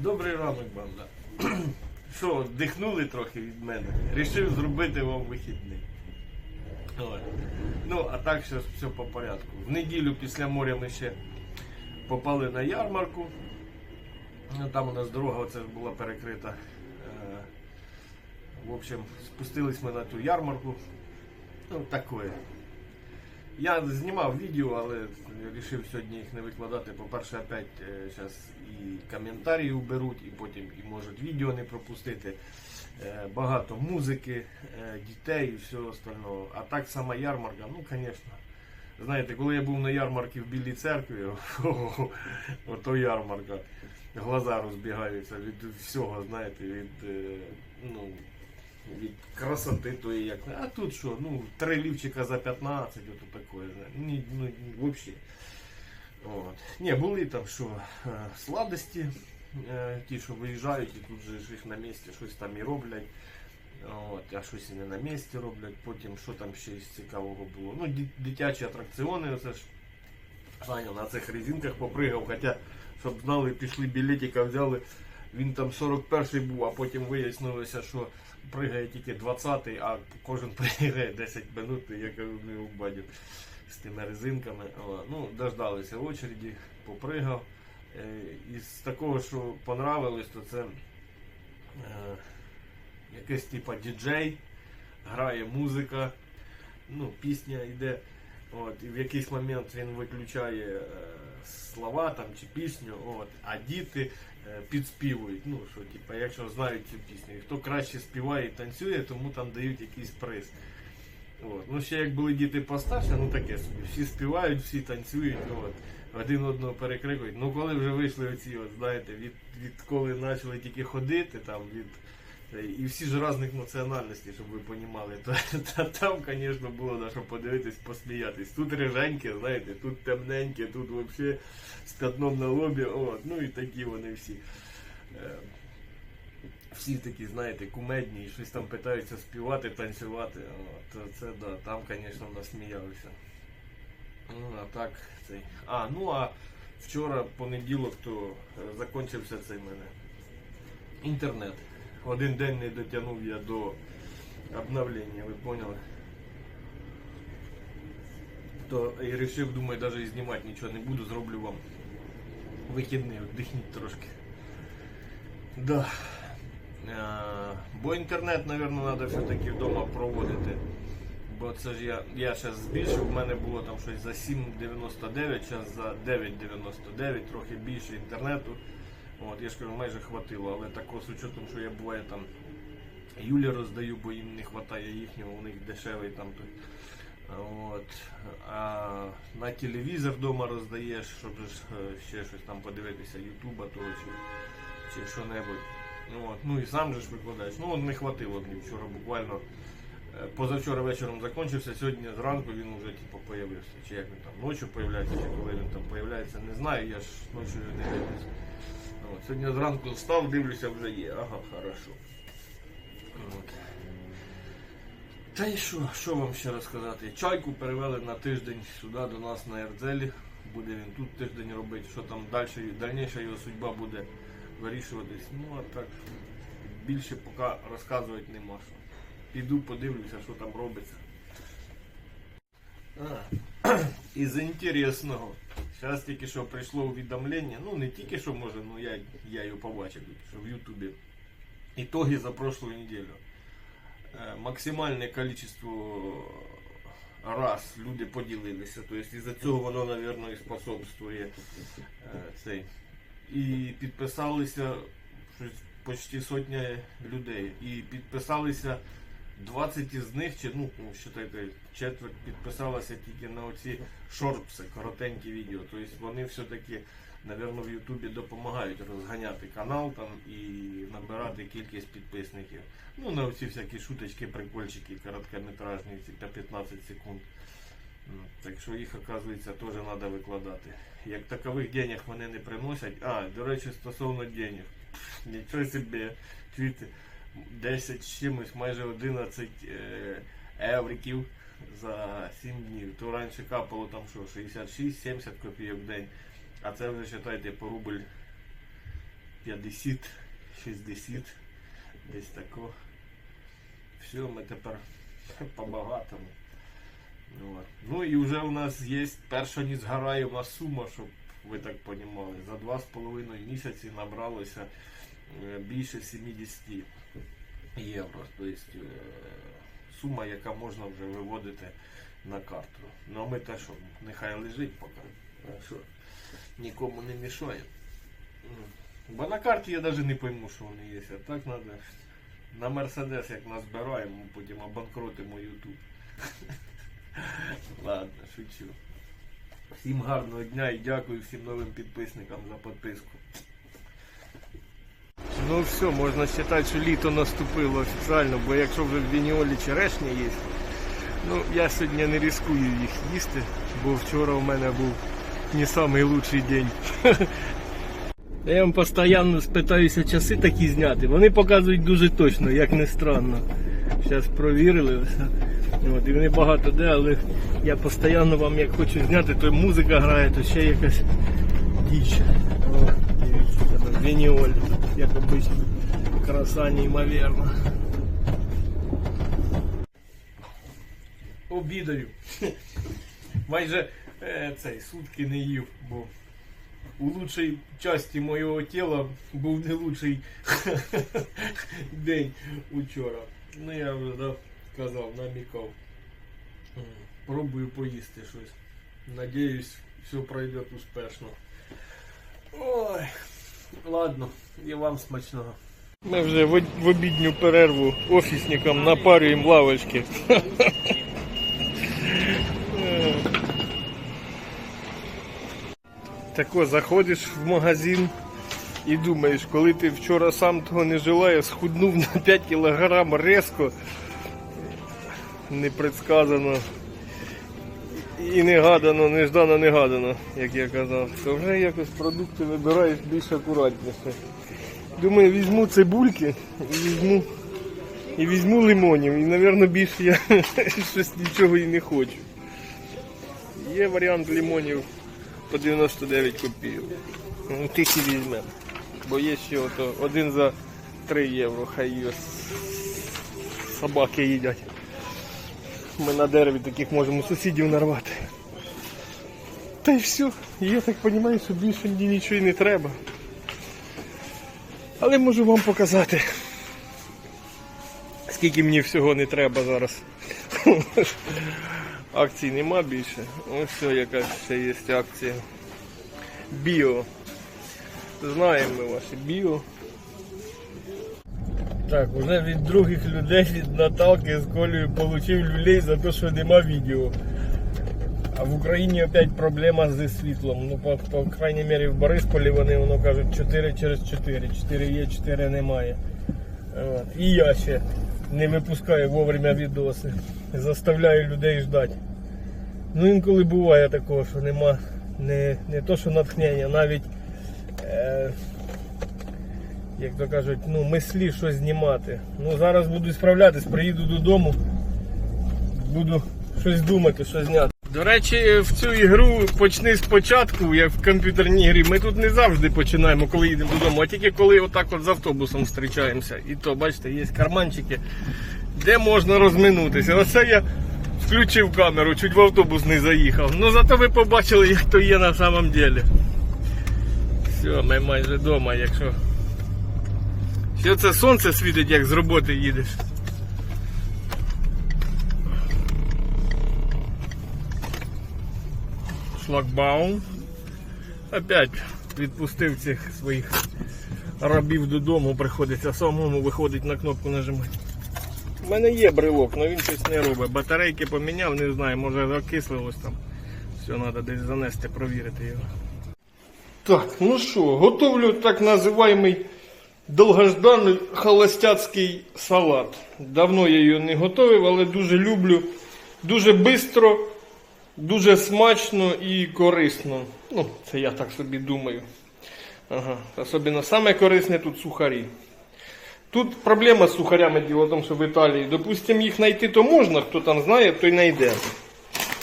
Добрий ранок, банда. Що, дихнули трохи від мене? Рішив зробити вам вихідний. Ну, а так зараз все по порядку. В неділю після моря ми ще попали на ярмарку. Ну, Там у нас дорога оце була перекрита. Е, В общем, спустились ми на ту ярмарку. Ну, такое. Я знімав відео, але вирішив сьогодні їх не викладати. По-перше, опять зараз і коментарі уберуть, і потім і можуть відео не пропустити. Е, Багато музики, е, дітей і всього остального. А так сама ярмарка, ну, звісно. Знаєте, коли я був на ярмарці в Білій церкві, ото ярмарка, глаза розбігаються від всього, знаєте, від, е, ну, від красоти тої, як. А тут що, ну, три лівчика за 15, ото таке, знаєте. Ні, ну, ні, взагалі. От. Ні, були там що, е, сладості, е, ті, що виїжджають, і тут же ж їх на місці щось там і роблять. От, а щось і не на місці роблять. Потім що там ще із цікавого було. Ну, ді- дитячі атракціони, оце ж Саня на цих резинках попригав, хоча, щоб знали, пішли білетика, взяли. Він там 41-й був, а потім вияснилося, що пригає тільки 20-й, а кожен пригає 10 минут, і я кажу, не убадів з тими резинками. Ну, дождалися очереді, попригав. Е, Із такого, що понравилось, то це е, якийсь типа діджей, грає музика, ну, пісня йде. От, і в якийсь момент він виключає е, слова там чи пісню, от, а діти підспівують. Ну, що, типа, якщо знають цю пісню. І хто краще співає і танцює, тому там дають якийсь приз. От. Ну, ще як були діти постарше, ну таке собі. Всі співають, всі танцюють, от, один одного перекрикують. Ну коли вже вийшли оці, от, знаєте, від, відколи почали тільки ходити, там, від, е, і всі ж різних національностей, щоб ви розуміли, там, звісно, було на що подивитись, посміятись. Тут риженьке, знаєте, тут темненьке, тут взагалі з п'ятном на лобі, от, ну і такі вони всі. Е, всі такі, знаєте, кумедні, щось там питаються співати, танцювати. О, то це да, там, звісно, насміялися. Ну, а так, цей. А, ну а вчора, понеділок, то е, закінчився цей мене інтернет. Один день не дотягнув я до обновлення, ви поняли? То і вирішив, думаю, навіть і знімати нічого не буду, зроблю вам вихідний, віддихніть трошки. Да. Е, Бо інтернет, мабуть, треба все-таки вдома проводити. Бо це ж я, я зараз збільшив, у мене було там щось за 7,99, зараз за 9,99, трохи більше інтернету. От, я ж кажу, майже хватило, але також з учетом, що я буває там Юлі роздаю, бо їм не вистачає їхнього, у них дешевий там той. От. А на телевізор вдома роздаєш, щоб е, ще щось там подивитися, Ютуба того чи, чи що-небудь. Ну, от. ну і сам же ж викладаєш. Ну от не хватило мені вчора буквально. е, Позавчора вечором закінчився, сьогодні зранку він вже типу, появився. Чи як він там ночі появляється, чи коли він там появляється, не знаю, я ж ночі не дивлюся. От. Сьогодні зранку встав, дивлюся, вже є. Ага, хорошо. От. Та й що, що вам ще розказати? Чайку перевели на тиждень сюди до нас на Ердзелі. Буде він тут тиждень робити, що там далі, дальніша його судьба буде вирішуватись. Ну а так більше поки розказувати нема що. Піду подивлюся, що там робиться. А, із інтересного. Зараз тільки що прийшло увідомлення, ну не тільки що може, ну я, я його побачив, що в Ютубі. Итоги за прошлую неделю. Е, Максимальне количество раз люди поділилися. Тобто із-за цього воно, мабуть, і способствує е, цей. І підписалися щось почти сотня людей. І підписалися 20 із них, чи ну, считайте, четверть підписалася тільки на оці шортси, коротенькі відео. Тобто вони все-таки, мабуть, в Ютубі допомагають розганяти канал там і набирати кількість підписників. Ну, на оці всякі шуточки, прикольчики, короткометражні, ці 15 секунд. Так що їх, оказується, теж треба викладати. Як такових денег вони не приносять. А, до речі, стосовно денег. Нічого собі, чуєте, 10 чимось, майже 11 е, евриків за 7 днів. То раніше капало там що, 66-70 копійок в день. А це вже вважайте по рубль 50, 60, десь тако. Все, ми тепер по-багатому. От. Ну і вже у нас є перша не згораєма сума, щоб ви так понімали. За 2,5 місяці набралося е, більше 70 євро. Тобто е, сума, яка можна вже виводити на карту. Ну а ми те, що нехай лежить поки. Що нікому не мішає. Бо на карті я навіть не пойму, що вони є. А так треба на Мерседес, як назбираємо, потім обанкротимо Ютуб. Ладно, шучу. Всім гарного дня і дякую всім новим підписникам за підписку. Ну все, можна вважати, що літо наступило офіційно, бо якщо вже в Вініолі черешня є, ну я сьогодні не ризикую їх їсти, бо вчора у мене був не лучший день. Я вам постійно спитаюся часи такі зняти. Вони показують дуже точно, як не странно. Зараз провірили. От, і вони багато де, але я постійно вам як хочу зняти, то музика грає, то ще якась діч. О, дивіться, там Вініоль. Краса неймовірна. Обідаю. Майже е, цей сутки не їв, бо у лучшій часті моєго тіла був не лучший день учора. Ну я вже да, казав, намікав. Пробую поїсти щось. Надіюсь, все пройде успішно. Ой, ладно, і вам смачного. Ми вже в, обідню перерву офісникам напарюємо лавочки. Тако заходиш в магазин і думаєш, коли ти вчора сам того не желає, схуднув на 5 кілограм резко, непредсказано і негадано, неждано, негадано, як я казав, то вже якось продукти вибираєш більш акуратніше. Думаю, візьму цибульки і візьму, і візьму лимонів. І, мабуть, більше я щось нічого і не хочу. Є варіант лимонів по 99 копійок. Ну, тих і візьмемо. Бо є ще ото один за 3 євро, хай його собаки їдять. Ми на дереві таких можемо сусідів нарвати. Та й все. Я так розумію, що більше мені нічого і не треба. Але можу вам показати, скільки мені всього не треба зараз. Акцій нема більше. Ось яка ще є акція. Біо. Знаємо ми ваші біо. Так, уже від других людей, від Наталки з Колею получив люлей за те, що нема відео. А в Україні опять проблема зі світлом. Ну, по, по крайній мірі в Борисполі вони воно кажуть 4 через 4. 4 є, 4 немає. І я ще не випускаю вовремя відоси. Заставляю людей ждати. Ну інколи буває такого, що нема не, не то, що натхнення, навіть е, як то кажуть, ну, мислі щось знімати. Ну зараз буду справлятись, приїду додому, буду щось думати, що зняти. До речі, в цю ігру почни спочатку, як в комп'ютерній грі. Ми тут не завжди починаємо, коли їдемо додому, а тільки коли отак от з автобусом зустрічаємося. І то, бачите, є карманчики, де можна розминутися. Оце я включив камеру, чуть в автобус не заїхав. Ну зато ви побачили, як то є на самом деле. Все, ми майже вдома, якщо. Що це сонце світить, як з роботи їдеш. Шлагбаум. Опять відпустив цих своїх рабів додому, приходиться самому виходить на кнопку нажимати. У мене є брелок, але він щось не робить. Батарейки поміняв, не знаю, може закислилось там. Все, треба десь занести, провірити його. Так, ну що, готовлю так називаємий довгожданий холостяцький салат. Давно я його не готував, але дуже люблю. Дуже швидко, дуже смачно і корисно. Ну, це я так собі думаю. Ага. Особливо саме корисне тут сухарі. Тут проблема з сухарями діло в тому, що в Італії, допустимо, їх знайти то можна, хто там знає, той знайде.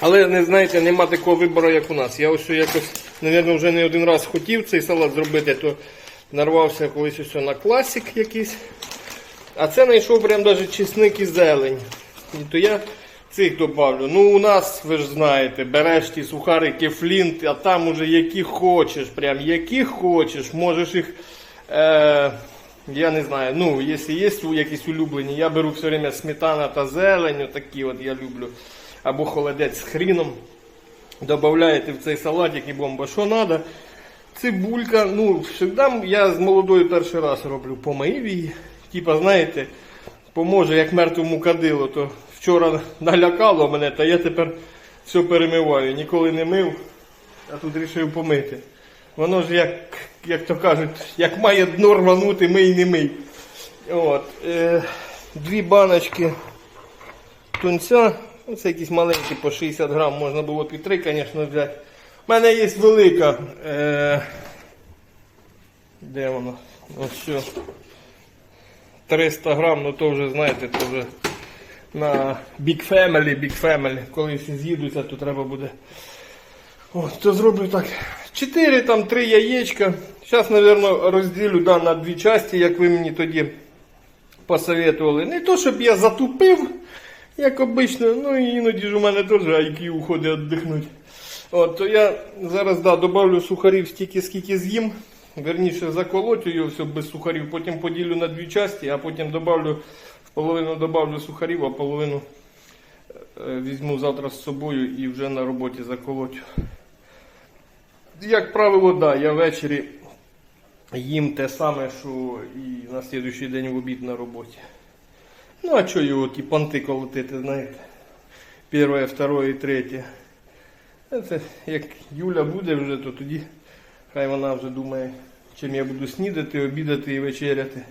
Але не знаєте, нема такого вибору, як у нас. Я ось якось, мабуть, вже не один раз хотів цей салат зробити, то Нарвався колись ось на класик якийсь. А це знайшов прям навіть чесник і зелень. І то я цих добавлю. Ну у нас, ви ж знаєте, береш ті сухарики флінт, а там уже які хочеш, прям які хочеш, можеш їх. Е, я не знаю, ну, якщо є якісь улюблені, я беру все время сметана та зелень, отакі от я люблю. Або холодець з хріном. Добавляєте в цей салатик і бомба, що треба. Цибулька, ну, завжди я з молодою перший раз роблю, помив її. Типа, знаєте, поможе, як мертвому кадилу, то вчора налякало мене, та я тепер все перемиваю. Ніколи не мив, а тут вирішив помити. Воно ж як, як то кажуть, як має дно рванути, мий не мий. От, е, дві баночки тунця. Ну, Це якісь маленькі по 60 грам, можна було під три, звісно, взяти. У мене є велика. Е, де воно? Ось що. 300 грам, ну то вже знаєте, то вже на Big Family, Big Family. Коли всі з'їдуться, то треба буде. От, то зроблю так. 4 там 3 яєчка. Зараз, мабуть, розділю да, на дві частини, як ви мені тоді посоветували. Не то, щоб я затупив, як обично, ну і іноді ж у мене теж IQ уходить віддихнути. От, то я зараз да, добавлю сухарів стільки, скільки з'їм. Верніше заколотю його все без сухарів, потім поділю на дві частини, а потім добавлю, в половину добавлю сухарів, а половину е, візьму завтра з собою і вже на роботі заколотю. Як правило, да, я ввечері їм те саме, що і на слідуючий день в обід на роботі. Ну, а що його ті понти колотити, знаєте? Перше, друге і третє. Це як Юля буде вже, то тоді хай вона вже думає, чим я буду снідати, обідати і вечеряти.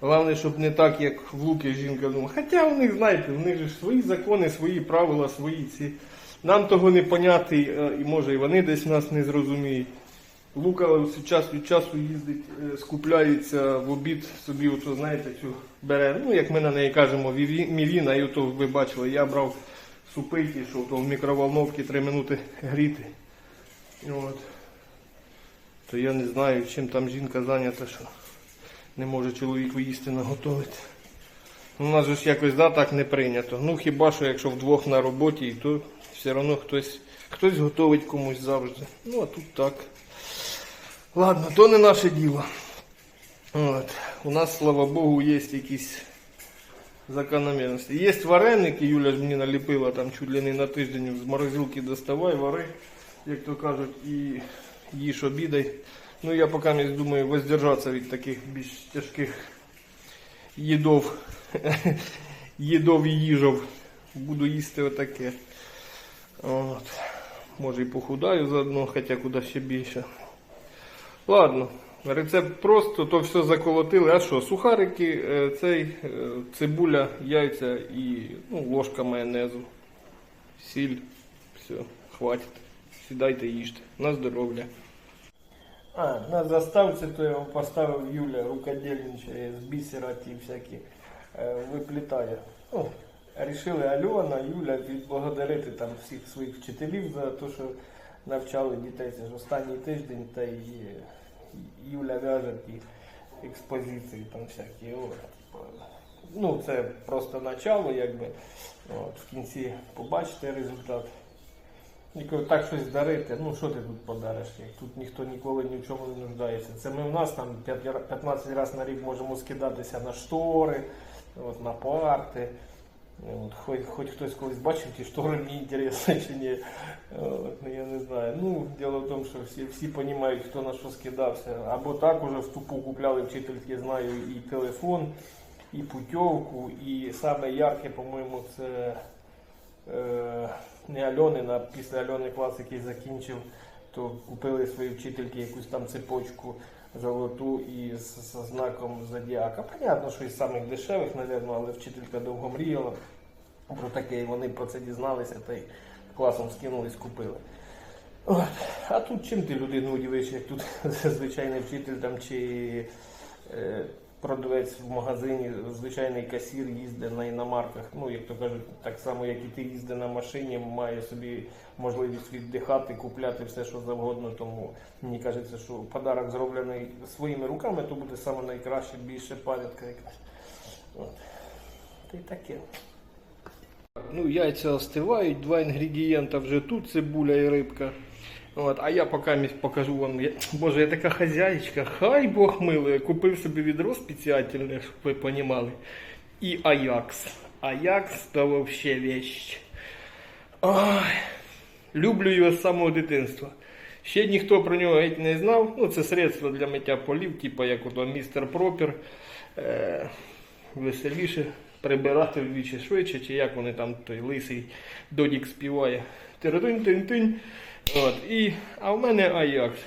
Головне, щоб не так, як в Луки жінка думала. Хоча у них, знаєте, в них ж свої закони, свої правила, свої ці. Нам того не поняти, е, і може і вони десь нас не зрозуміють. Лука час від часу їздить, е, скупляється в обід собі, ото, знаєте, цю бере, ну як ми на неї кажемо, мівіна, і ото ви бачили, я брав супи ті, що то в мікроволновці 3 минути гріти. От. То я не знаю, чим там жінка зайнята, що не може чоловік їсти наготовити. У нас же ж якось да, так не прийнято. Ну хіба що якщо вдвох на роботі, то все одно хтось, хтось готовить комусь завжди. Ну а тут так. Ладно, то не наше діло. От. У нас, слава Богу, є якісь закономірності. Є вареники, Юля ж мені наліпила там чуть ли не на тиждень з морозилки доставай, вари, як то кажуть, і їж обідай. Ну я поки не думаю воздержатися від таких більш тяжких їдов, їдов і їжов. Буду їсти отаке. От. Може і похудаю заодно, хоча куди ще більше. Ладно, рецепт просто, то все заколотили. А що, сухарики, е, цей, е, цибуля, яйця і ну, ложка майонезу, сіль, все, хватить. Сідайте їжте. На здоров'я. А, на заставці то я його поставив Юля, рукодільничає, з бісера ті всякі е, виплітає. Ну, рішили Альона, Юля відблагодарити там всіх своїх вчителів за те, що навчали дітей. Це ж останній тиждень, та й Юля в'яже ті експозиції там всякі. От. Ну, це просто начало, якби. От, в кінці побачите результат. І так щось дарити, ну що ти тут подариш, як тут ніхто ніколи ні в чому не нуждається. Це ми в нас там 15 разів на рік можемо скидатися на штори, от, на парти. От, хоч, хоч хтось колись бачив ті штори, мені інтересно чи ні. От, ну, я не знаю. Ну, діло в тому, що всі, всі розуміють, хто на що скидався. Або так уже в тупу купляли вчительки, знаю, і телефон, і путівку, і саме ярке, по-моєму, це. Е, не Альонин, а після Альони клас, який закінчив, то купили свої вчительки якусь там цепочку золоту і з, знаком зодіака. Понятно, що із самих дешевих, напевно, але вчителька довго мріяла про таке, і вони про це дізналися та й класом скинулись, купили. От. А тут чим ти людину удивиш, як тут звичайний вчитель там чи е, продавець в магазині, звичайний касір їздить на іномарках. Ну, як то кажуть, так само, як і ти їздиш на машині, має собі можливість віддихати, купляти все, що завгодно. Тому мені кажеться, що подарок зроблений своїми руками, то буде саме найкраще, більше пам'ятка якась. Та й таке. Ну, яйця остивають, два інгредієнта вже тут, цибуля і рибка. От, а я поки покажу вам. Я, боже, я така хазяєчка, хай Бог милує. Купив собі відро спеціальне, щоб ви понімали. І Аякс. Аякс то вообще вещь. Ой, люблю його з самого дитинства. Ще ніхто про нього геть не знав. Ну, це средство для миття полів, типу як ото містер Пропер. Е, веселіше прибирати вдвічі швидше, чи як вони там той лисий додік співає. Тиридинь-тинь-тинь. От, і, а в мене Аякс.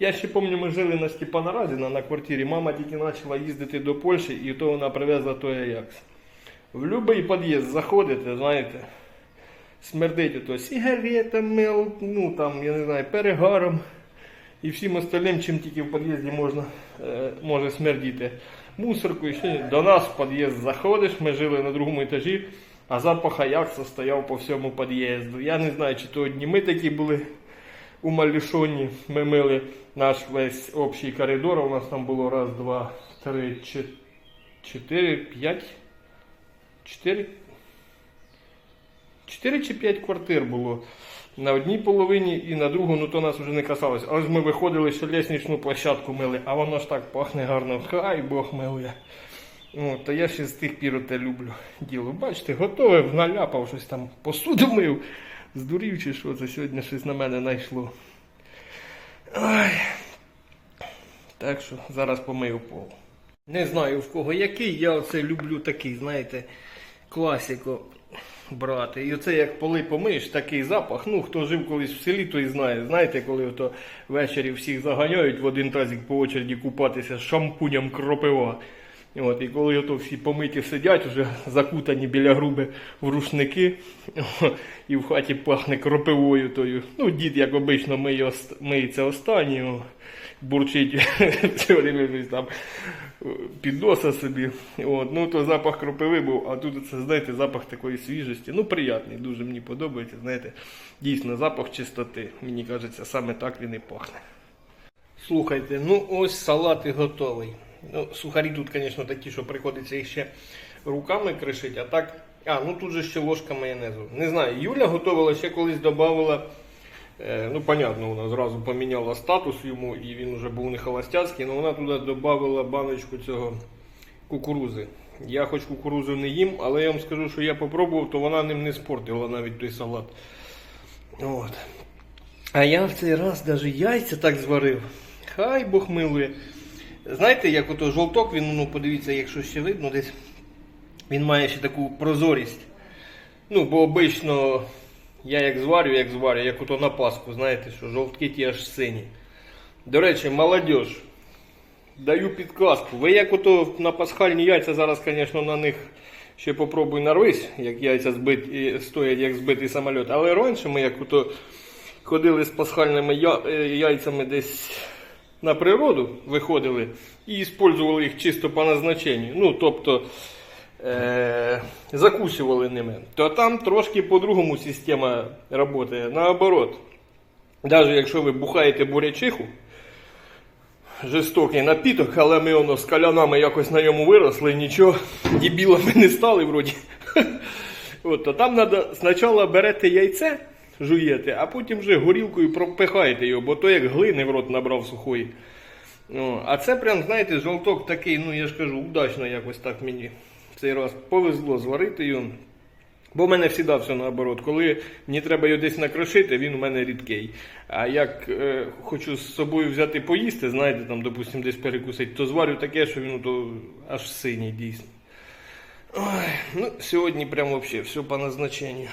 Я ще пам'ятаю, ми жили на Степана на квартирі. Мама тільки почала їздити до Польщі, і то вона привезла той Аякс. В будь-який під'їзд заходите, знаєте, смердить ото сигаретами, ал- ну там, я не знаю, перегаром і всім остальним, чим тільки в під'їзді можна, е, може смердіти. Мусоркою, ще до нас в під'їзд заходиш, ми жили на другому етажі, а запах Аякса стояв по всьому під'їзду. Я не знаю, чи то одні ми такі були умалішоні. Ми мили наш весь общий коридор. У нас там було раз, два, три, чотири, п'ять. Чотири. Чотири чи п'ять квартир було на одній половині і на другу, ну то нас вже не касалось. Але ж ми виходили, що лісничну площадку мили, а воно ж так пахне гарно. Хай Бог милує. О, то я ще з тих пір те люблю діло. Бачите, готове, наляпав щось там, посуду мив. Здурів чи що, це сьогодні щось на мене знайшло. Ай. Так що зараз помию пол. Не знаю в кого який, я оце люблю такий, знаєте, класико брати. І оце як поли помиєш, такий запах. Ну, хто жив колись в селі, той знає. Знаєте, коли ото ввечері всіх заганяють в один тазик по очереді купатися з шампунем кропива. От, і коли ото всі помиті сидять, вже закутані біля груби в рушники, і в хаті пахне кропивою тою. Ну, дід, як обично, миє, миється останній, бурчить там е, підноса собі. От, ну, то запах кропиви був, а тут це, знаєте, запах такої свіжості. Ну, приятний, дуже мені подобається. Знаєте, дійсно, запах чистоти. Мені кажеться, саме так він і пахне. Слухайте, ну ось салат і готовий. Ну, сухарі тут, звісно, такі, що приходиться їх ще руками кришити, а так. А, ну тут же ще ложка майонезу. Не знаю, Юля готувала, ще колись додавала. Е, ну, понятно, вона зразу поміняла статус йому, і він вже був не холостяцький, але вона туди додавала баночку цього кукурузи. Я хоч кукурузу не їм, але я вам скажу, що я попробував, то вона ним не спортила навіть той салат. От. А я в цей раз навіть яйця так зварив. Хай Бог милує. Знаєте, як ото жовток, він, ну подивіться, якщо ще видно десь, він має ще таку прозорість. Ну, бо обично я як зварю, як зварю, як ото на Пасху, знаєте, що жовтки ті аж сині. До речі, молодь, даю підказку. Ви як ото на пасхальні яйця зараз, звісно, на них ще попробуй нарвись, як яйця збиті, стоять як збитий самоліт. Але раніше ми як ото ходили з пасхальними е, яйцями десь на природу, виходили і використовували їх чисто по назначенню. Ну, тобто е- закусували ними. То там трошки по-другому система працює. Наоборот, навіть якщо ви бухаєте бурячиху, жорстокий напіток, але ми воно з калянами якось на ньому виросли, нічого, дебілами не стали вроді. От, то там треба спочатку берете яйце, жуєте, а потім вже горілкою пропихаєте його, бо то як глини в рот набрав сухої. Ну, а це прям, знаєте, жовток такий, ну я ж кажу, удачно якось так мені цей раз повезло зварити його. Бо в мене завжди все наоборот. Коли мені треба його десь накрошити, він у мене рідкий. А як е, хочу з собою взяти поїсти, знаєте, там, допустим, десь перекусити, то зварю таке, що він то аж синій дійсно. Ой, ну, сьогодні прям взагалі все по назначенню.